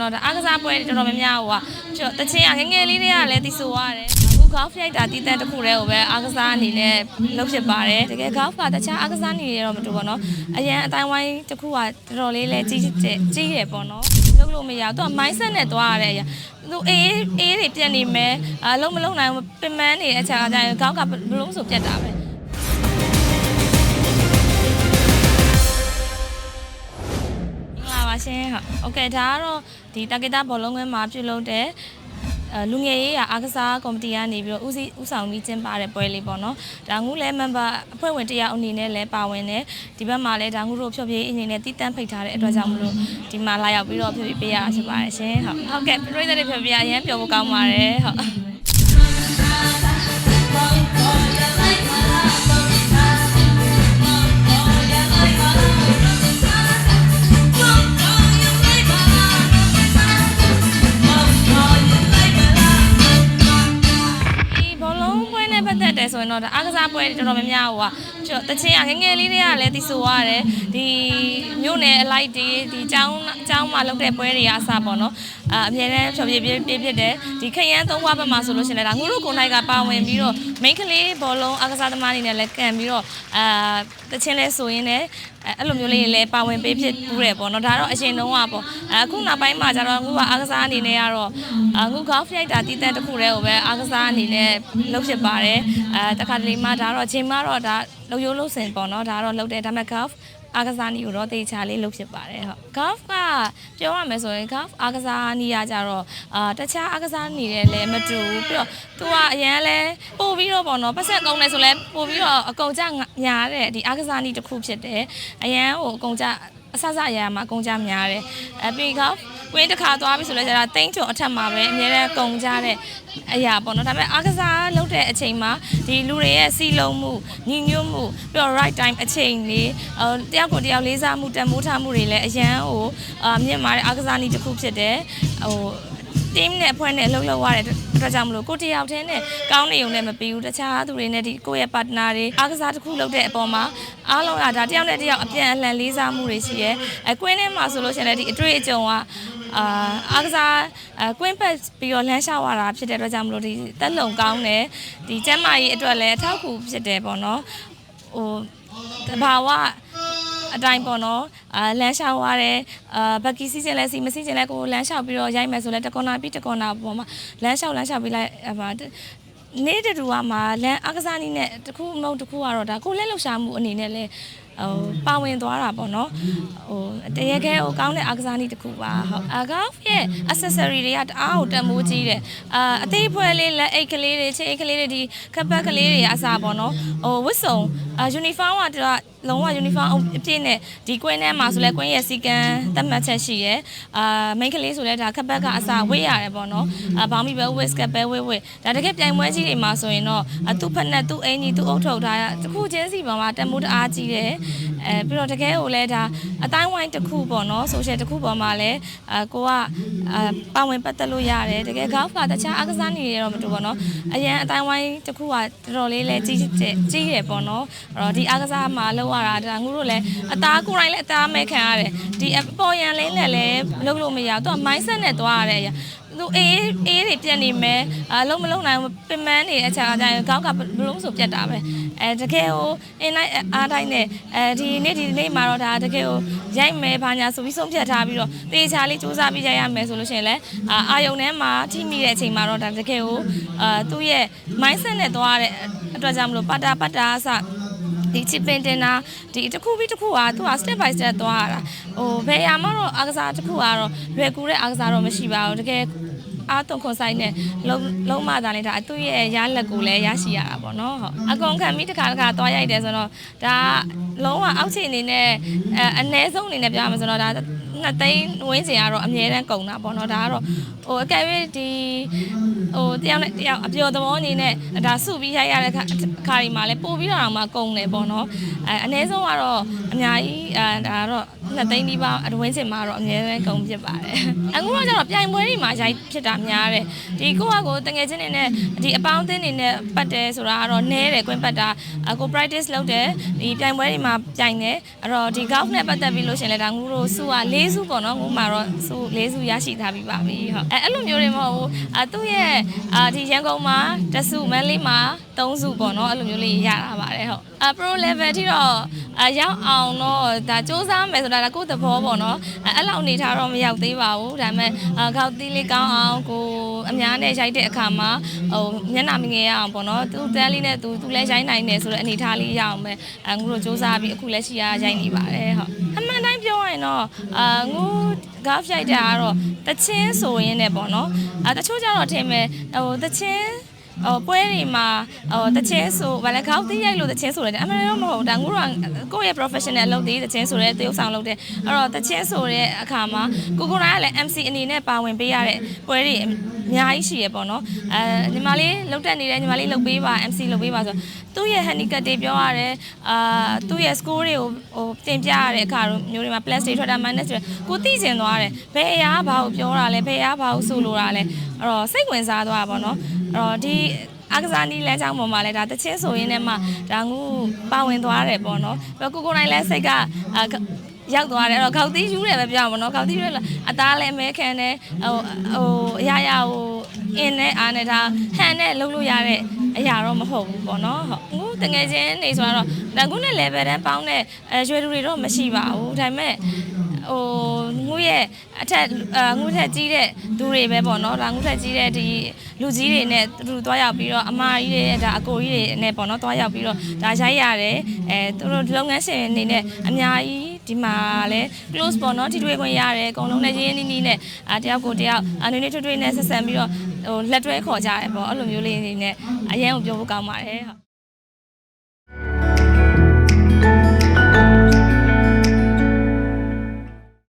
တော့ဒါအားကစားပွဲတွေတော်တော်များများဟိုကတချင်းကငယ်ငယ်လေးတွေကလည်းတီဆိုရတယ်အခု golf ရိုက်တာတီးတန်းတစ်ခုတည်းကိုပဲအားကစားအနေနဲ့လုပ်ဖြစ်ပါတယ်တကယ် golf ကတခြားအားကစားနေရတော့မတူပါတော့အရန်အတိုင်းဝိုင်းတစ်ခုကတော်တော်လေးလဲကြီးကြီးကြီးရပေါ့နော်လုပ်လို့မရဘူးသူက mindset နဲ့သွားရတဲ့အရာသူအေးအေးတွေပြက်နေမယ်အလုံးမလုံးနိုင်ဘူးပင်ပန်းနေတဲ့အချိန်အတိုင်း golf ကဘလုံးဆိုပြက်တာပဲ ပါရှင်ဟုတ်โอเคဒါကတော့ဒီတာဂက်တာဘောလုံးကွင်းမှာပြုလုပ်တဲ့အဲလူငယ်ရေးရာအားကစားကော်မတီကနေပြီးတော့ဦးစီးဦးဆောင်ပြီးကျင်းပတဲ့ပွဲလေးပေါ့နော်ဒါငုလဲ member အဖွဲ့ဝင်တရားအနေနဲ့လည်းပါဝင်တယ်ဒီဘက်မှာလည်းဒါငုတို့ဖြောပြရေးအနေနဲ့တည်တန်းဖိတ်ထားတဲ့အတွက်ကြောင့်မလို့ဒီမှာလာရောက်ပြီးတော့ဖြေပြပေးရတာဖြစ်ပါတယ်ရှင်ဟုတ်ဟုတ်ကဲ့ပြည်သက်တွေဖြေပြအရင်ပြောဖို့ကောင်းပါတယ်ဟုတ် က်တယ်ဆိုရင်တော့ဒါအားကစားပွဲတွေတော်တော်များများဟိုက တချင်းကငယ်ငယ်လေးတွေကလည်းတီဆိုရတယ်ဒီမြို့နယ်အလိုက်တွေဒီចောင်းចောင်းမှာလုပ်တဲ့ပွဲတွေအစားပေါ့နော်အာအမြဲတမ်းဖြောပြပြပြဖြစ်တယ်ဒီခရမ်းသုံးဘွားဘက်မှာဆိုလို့ရှိရင်လည်းဒါငုတို့ကိုယ်နိုင်ကပါဝင်ပြီးတော့ main ကလေးဘောလုံးအားကစားသမားတွေနဲ့လည်းကန်ပြီးတော့အာတချင်းလဲဆိုရင်လည်းအဲ့လိုမျိုးလေးတွေလည်းပါဝင်ပေးဖြစ်ပူးတယ်ပေါ့နော်ဒါတော့အရင်တုန်းကပေါ့အခုနောက်ပိုင်းမှာကျတော့ငုကအားကစားအနေနဲ့ကတော့ငု golf ရိုက်တာတီးတန်းတစ်ခုတည်းကိုပဲအားကစားအနေနဲ့လုပ်ဖြစ်ပါတယ်အဲတခါတလေမှဒါတော့ချိန်မှတော့ဒါ လုံရိုးလုံးစင်ပေါ့နော်ဒါတော့လုပ်တယ်ဒါပေမဲ့ golf အားကစားနည်းကိုတော့တေချာလေးလုပ်ဖြစ်ပါတယ်ဟုတ် golf ကပြောရမယ်ဆိုရင် golf အားကစားနည်းရကြတော့အာတခြားအားကစားနည်းတွေလည်းမတူဘူးပြီးတော့သူကအရန်လဲပို့ပြီးတော့ပေါ့နော်ပတ်ဆက်ကုန်းနေဆိုလဲပို့ပြီးတော့အကုန်ကြညာတဲ့ဒီအားကစားနည်းတစ်ခုဖြစ်တယ်အရန်ဟိုအကုန်ကြအဆဆအရာမှာအကုန်ကြများတယ်အပြီး golf ဝင်းတစ်ခါသွားပြီဆိုလဲကျတော့တိန်းချုံအထက်မှာပဲအများနဲ့ကုံကြတဲ့အရာပေါ့နော်ဒါပေမဲ့အားကစားလုပ်တဲ့အချိန်မှာဒီလူတွေရဲ့စီလုံးမှုညီညွတ်မှုပြီးတော့ right time အချိန်လေးဟိုတယောက်ကိုတယောက်လေးစားမှုတန်မိုးထားမှုတွေလည်းအရန်ဟိုအာမြင့်မာတဲ့အားကစားနည်းတစ်ခုဖြစ်တယ်ဟို team နဲ့အဖွဲ့နဲ့အလုပ်လုပ်ရတဲ့အတွက်ကြောင့်မလို့ကိုတယောက်တည်းနဲ့ကောင်းနေုံနဲ့မပြီးဘူးတခြားသူတွေနဲ့ဒီကိုယ့်ရဲ့ partner တွေအားကစားတစ်ခုလုပ်တဲ့အပေါ်မှာအားလုံးကဒါတယောက်နဲ့တယောက်အပြန်အလှန်လေးစားမှုတွေရှိရဲအဲကွင်းထဲမှာဆိုလို့ရှိရင်လည်းဒီအတွေ့အကြုံက အာအားကစားအဲကွင်းပတ်ပြီးတော့လမ်းလျှောက်ရတာဖြစ်တဲ့အတွက်ကြောင့်မလို့ဒီတက်လုံကောင်းတယ်ဒီကျမ်းမာရေးအတွက်လည်းအထောက်အကူဖြစ်တယ်ပေါ့နော်ဟိုတဘာဝအတိုင်းပေါ့နော်အာလမ်းလျှောက်ရတယ်အာဘက်ကီစီးစင်လဲစီမစီးစင်လဲကိုလမ်းလျှောက်ပြီးတော့ရိုက်မယ်ဆိုလဲတကွန်နာပြီးတကွန်နာပေါ့မှာလမ်းလျှောက်လမ်းလျှောက်ပြီးလိုက်အမနေ့တူကမှာလမ်းအကစားနည်းနဲ့တခုမဟုတ်တခုကတော့ဒါကိုလက်လှူရှာမှုအနေနဲ့လဲ ဟိုပါဝင်သွားတာပေါ့နော်ဟိုတရခဲဟိုကောင်းတဲ့အကစားနည်းတစ်ခုပါဟုတ်အကောက်ရဲ့ accessory တွေကတအားကိုတန်မိုးကြီးတယ်အာအသေးဖွဲလေးလက်အိတ်ကလေးတွေချေအိတ်ကလေးတွေဒီခပ်ပတ်ကလေးတွေအစားပေါ့နော်ဟိုဝတ်စုံအာ uniform ကတကလုံးဝ uniform အပြည့်နဲ့ဒီကွင်းထဲမှာဆိုလဲကွင်းရဲ့စီကံသတ်မှတ်ချက်ရှိရဲအာ main ကလေးဆိုလဲဒါခပ်ပတ်ကအစားဝေးရတယ်ပေါ့နော်အာဘောင်းမီပဲဝစ်စကပ်ပဲဝေးဝေးဒါတကယ်ပြိုင်ပွဲကြီးတွေမှာဆိုရင်တော့အသူ့ဖက်နဲ့သူ့အင်ကြီးသူ့အုပ်ထုတ်ထားတာတခုချင်းစီပေါ်မှာတန်မိုးတအားကြီးတယ်အဲပြီးတော့တကယ်ကိုလဲဒါအတိုင်းဝိုင်းတစ်ခုပေါ့နော် social တစ်ခုပေါ်မှာလဲအာကိုကအာပါဝင်ပတ်သက်လို့ရတယ်တကယ် golf ကတခြားအားကစားနေရတော့မတူပေါ့နော်အရန်အတိုင်းဝိုင်းတစ်ခုကတော်တော်လေးလဲကြီးတယ်ကြီးရပေါ့နော်အဲ့တော့ဒီအားကစားမှာလောက်ရတာဒါငုတို့လည်းအသားကိုယ်တိုင်လည်းအသားမဲခံရတယ်ဒီအပေါ်ရန်လေးနဲ့လည်းလုပ်လို့မရဘူးသူက mindset နဲ့သွားရတဲ့အရာသူအေးအေးတွေပြက်နေမယ်အလုံးမလုံးနိုင်ဘူးပင်ပန်းနေတဲ့အချိန်အတိုင်းကောက်ကဘလုံးဆိုပြက်တာပဲအဲတကယ်ဟိုအင်းလိုက်အားတိုင်းနဲ့အဲဒီနေ့ဒီနေ့မှာတော့ဒါတကယ်ဟိုရိုက်မယ်ဘာညာဆိုပြီးဆုံးဖြတ်ထားပြီးတော့တေချာလေးစူးစမ်းပြီးရိုက်ရမယ်ဆိုလို့ရှိရင်လည်းအာအာယုံထဲမှာထိမိတဲ့အချိန်မှာတော့ဒါတကယ်ဟိုအာသူ့ရဲ့ mindset နဲ့သွားတဲ့အတွက်ကြောင့်မလို့ပတ်တာပတ်တာအစ ဒီချစ်ပင်တင်တာဒီတစ်ခုပြီးတစ်ခုကသူက step by step သွားရတာဟိုဘယ်ရမှာတော့အားကစားတစ်ခုကတော့လွယ်ကူတဲ့အားကစားတော့မရှိပါဘူးတကယ်အားသွန်ခွန်ဆိုင်နဲ့လုံးလုံးမသားလေးဒါသူ့ရဲ့ရလက်ကိုလည်းရရှိရတာပေါ့နော်ဟုတ်အကုန်ခံပြီးတစ်ခါတစ်ခါသွားရိုက်တယ်ဆိုတော့ဒါလုံးဝအောက်ခြေအနေနဲ့အဲအ ਨੇ ဆုံးအနေနဲ့ပြောရမှာဆိုတော့ဒါ နှစ်သိန်းဝင်းစင်ကတော့အမြဲတမ်းကုန်တာပေါ့နော်ဒါကတော့ဟိုအကယ်၍ဒီဟိုတယောက်နဲ့တယောက်အပျော်သဘောအနေနဲ့ဒါစုပြီးရိုက်ရတဲ့ခါခါဒီမှာလဲပို့ပြီးတော့မှကုန်တယ်ပေါ့နော်အဲအ ਨੇ ဆုံးကတော့အများကြီးအဲဒါကတော့ နှစ်သိန်းဒီပါအတွင်းစင်မှာတော့အများနဲ့ကုန်ဖြစ်ပါတယ်အခုတော့ကျတော့ပြိုင်ပွဲတွေမှာရိုက်ဖြစ်တာများတယ်ဒီကိုကကိုတငယ်ချင်းတွေနဲ့ဒီအပေါင်းအသင်းတွေနဲ့ပတ်တယ်ဆိုတာကတော့နဲတယ်ကွင်းပတ်တာအကို practice လုပ်တယ်ဒီပြိုင်ပွဲတွေမှာပြိုင်တယ်အဲ့တော့ဒီ golf နဲ့ပတ်သက်ပြီးလို့ရှရင်လဲဒါငူတို့စုက၄စုပေါ့နော်ငူမှာတော့စု၄စုရရှိထားပြီးပါပြီဟုတ်အဲအဲ့လိုမျိုးတွေမဟုတ်ဘူးအသူ့ရဲ့အာဒီရန်ကုန်မှာတစ်စုမန်လေးမှာ ၃စုပေါ့နော်အဲ့လိုမျိုးလေးရတာပါတယ်ဟုတ်အ pro level ထိတော့အရောက်အောင်တော့ဒါစူးစမ်းမယ်ဆိုတာဒါကိုယ့်သဘောပေါ့နော်အဲအဲ့လောက်အနေထားတော့မရောက်သေးပါဘူးဒါပေမဲ့အခေါက်သီးလေးကောင်းအောင်ကိုအများနဲ့ရိုက်တဲ့အခါမှာဟိုမျက်နှာမငယ်ရအောင်ပေါ့နော်သူတန်းလေးနဲ့သူသူလည်းရိုက်နိုင်တယ်ဆိုတဲ့အနေထားလေးရအောင်ပဲအငူတို့စူးစမ်းပြီးအခုလက်ရှိရရိုက်နေပါတယ်ဟုတ်အမှန်တိုင်းပြောရင်တော့အငူ golf ရိုက်တာကတော့တချင်းဆိုရင်းနဲ့ပေါ့နော်အဲတချို့ကျတော့ထင်မယ်ဟိုတချင်း ဟိုပွဲတွေမှာဟိုတချင်းဆိုဗာလဲခေါက်တီးရိုက်လို့တချင်းဆိုတယ်အမှန်တော့မဟုတ်ဒါငူတော့ကိုယ့်ရဲ့ professional လုပ်သေးတချင်းဆိုတဲ့တရုပ်ဆောင်လုပ်တဲ့အဲ့တော့တချင်းဆိုတဲ့အခါမှာကိုကိုရိုင်းကလည်း MC အနေနဲ့ပါဝင်ပေးရတဲ့ပွဲတွေအများကြီးရှိရပေါ့နော်အဲညီမလေးလုပ်တက်နေတဲ့ညီမလေးလုပ်ပေးပါ MC လုပ်ပေးပါဆိုသူ့ရဲ့ handicap တွေပြောရတယ်အာသူ့ရဲ့ score တွေကိုဟိုတင်ပြရတဲ့အခါတို့မျိုးတွေမှာ plus တွေထွက်တာ minus တွေကိုသိကျင်သွားတယ်ဘယ်အရာဘာကိုပြောတာလဲဘယ်အရာဘာကိုဆိုလိုတာလဲအဲ့တော့စိတ်ဝင်စားသွားတာပေါ့နော်အဲ့ တော့ဒီအကစားနီးလမ်းကြောင်းပေါ်မှာလဲဒါတချင်းဆိုရင်းနဲ့မှဒါငူပါဝင်သွားတယ်ပေါ့နော်ပြီးတော့ကိုကိုနိုင်လဲစိတ်ကအာရောက်သွားတယ်အဲ့တော့ခေါက်သီးယူတယ်ပဲပြောမှာနော်ခေါက်သီးယူတယ်အသားလည်းအမဲခံတယ်ဟိုဟိုအရာရာဟိုအင်းနဲ့အားနဲ့ဒါဟန်နဲ့လုံးလို့ရတဲ့အရာတော့မဟုတ်ဘူးပေါ့နော်ဟုတ်ငူတငယ်ချင်းနေဆိုတော့ဒါငူနဲ့ level တန်းပေါင်းတဲ့အဲရွယ်လူတွေတော့မရှိပါဘူးဒါပေမဲ့ ဟိုငူရဲ့အထက်အငူထက်ကြီးတဲ့သူတွေပဲပေါ့နော်ဒါငူထက်ကြီးတဲ့ဒီလူကြီးတွေနဲ့သူတို့တွားရောက်ပြီးတော့အမကြီးတွေဒါအကိုကြီးတွေနဲ့ပေါ့နော်တွားရောက်ပြီးတော့ဒါရိုက်ရတယ်အဲသူတို့လုပ်ငန်းရှင်အနေနဲ့အများကြီးဒီမှာလဲ close ပေါ့နော်ထိတွေ့ခွင့်ရတယ်အကုန်လုံးနဲ့ရင်းရင်းနှီးနှီးနဲ့အာတယောက်ကိုတယောက်အနေနဲ့ထွေးထွေးနဲ့ဆက်ဆံပြီးတော့ဟိုလက်တွဲခေါ်ကြတယ်ပေါ့အဲ့လိုမျိုးလေးနေနဲ့အရင်ကပြောဖို့ကောင်းပါတယ်ဟုတ်